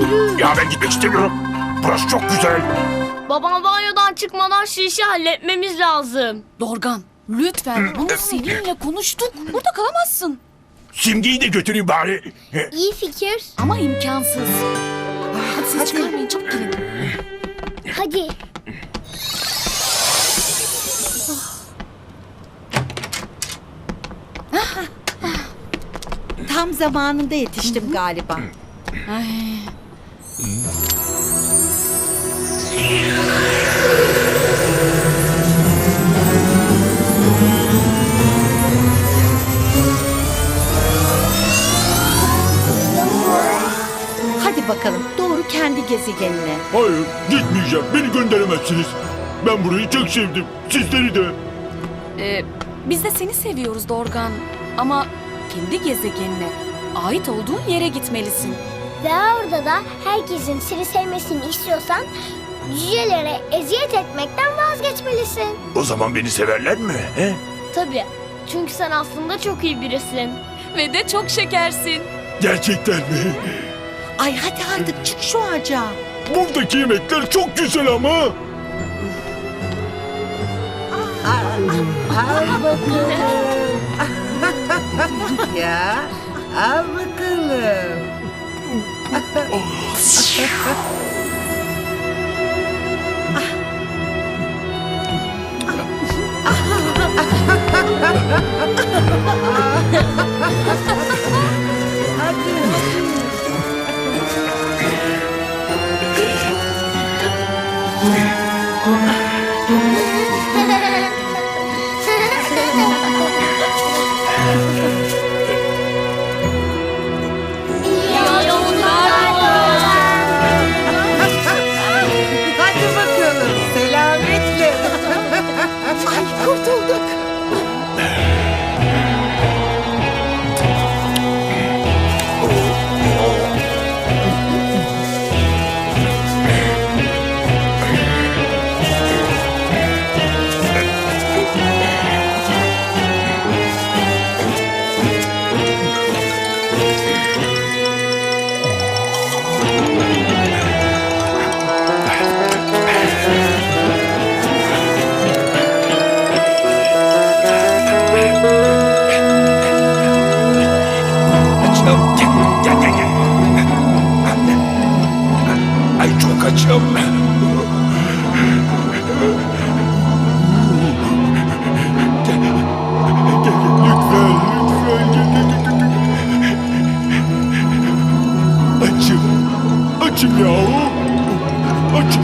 yürü. Ya ben gitmek istemiyorum. Burası çok güzel. Babam banyodan çıkmadan şu işi halletmemiz lazım. Dorgan lütfen bunu seninle konuştuk. Burada kalamazsın. Simge'yi de götüreyim bari. İyi fikir. Ama imkansız. Hadi ses çıkarmayın çabuk gelin. Hadi. Tam zamanında yetiştim galiba. Ay. Hadi bakalım doğru kendi gezegenine. Hayır gitmeyeceğim. Beni gönderemezsiniz. Ben burayı çok sevdim. Sizleri de. Ee, biz de seni seviyoruz Dorgan. Ama kendi gezegenine ait olduğun yere gitmelisin. Ve orada da herkesin seni sevmesini istiyorsan cücelere eziyet etmekten vazgeçmelisin. O zaman beni severler mi? He? Tabii. Çünkü sen aslında çok iyi birisin. Ve de çok şekersin. Gerçekten mi? Ay hadi artık çık şu ağaca. Buradaki yemekler çok güzel ama. Al bakalım. ya al bakalım. 啊啊啊啊 Ay çok açım. Lütfen, lütfen. Açım. Açım yahu. Açım.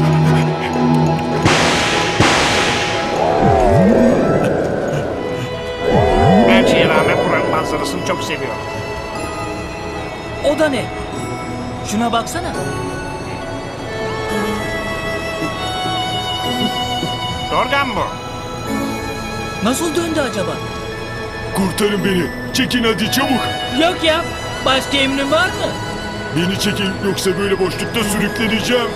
Her şeye rağmen buranın manzarasını çok seviyorum. O da ne? Şuna baksana. Dorgan bu. Nasıl döndü acaba? Kurtarın beni. Çekin hadi çabuk. Yok ya. Başka emrin var mı? Beni çekin yoksa böyle boşlukta sürükleneceğim.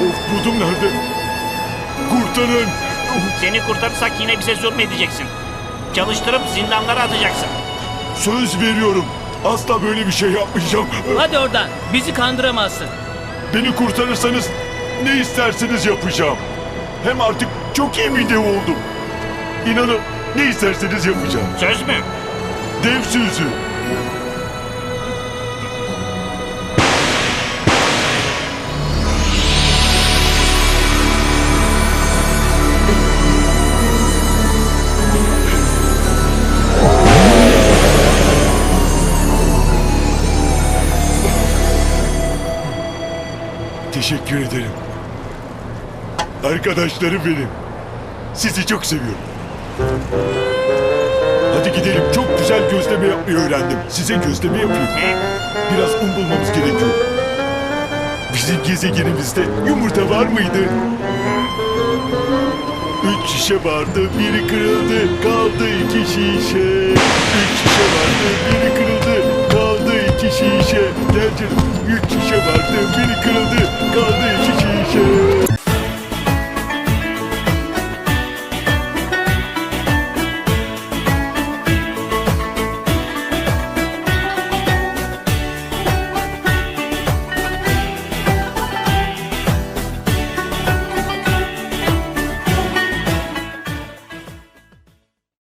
Of budum nerede? Kurtarın. Seni kurtarırsak yine bize zulmedeceksin. Çalıştırıp zindanlara atacaksın. Söz veriyorum. Asla böyle bir şey yapmayacağım. Hadi oradan. Bizi kandıramazsın. Beni kurtarırsanız ne isterseniz yapacağım. Hem artık çok iyi bir dev oldum. İnanın ne isterseniz yapacağım. Söz mü? Dev sözü. Teşekkür ederim. Arkadaşlarım benim. Sizi çok seviyorum. Hadi gidelim. Çok güzel gözleme yapmayı öğrendim. Size gözleme yapayım. Biraz un bulmamız gerekiyor. Bizim gezegenimizde yumurta var mıydı? Üç şişe vardı, biri kırıldı, kaldı iki şişe. Üç şişe vardı, biri kırıldı, kaldı iki şişe. Gel canım, üç şişe vardı, biri kırıldı.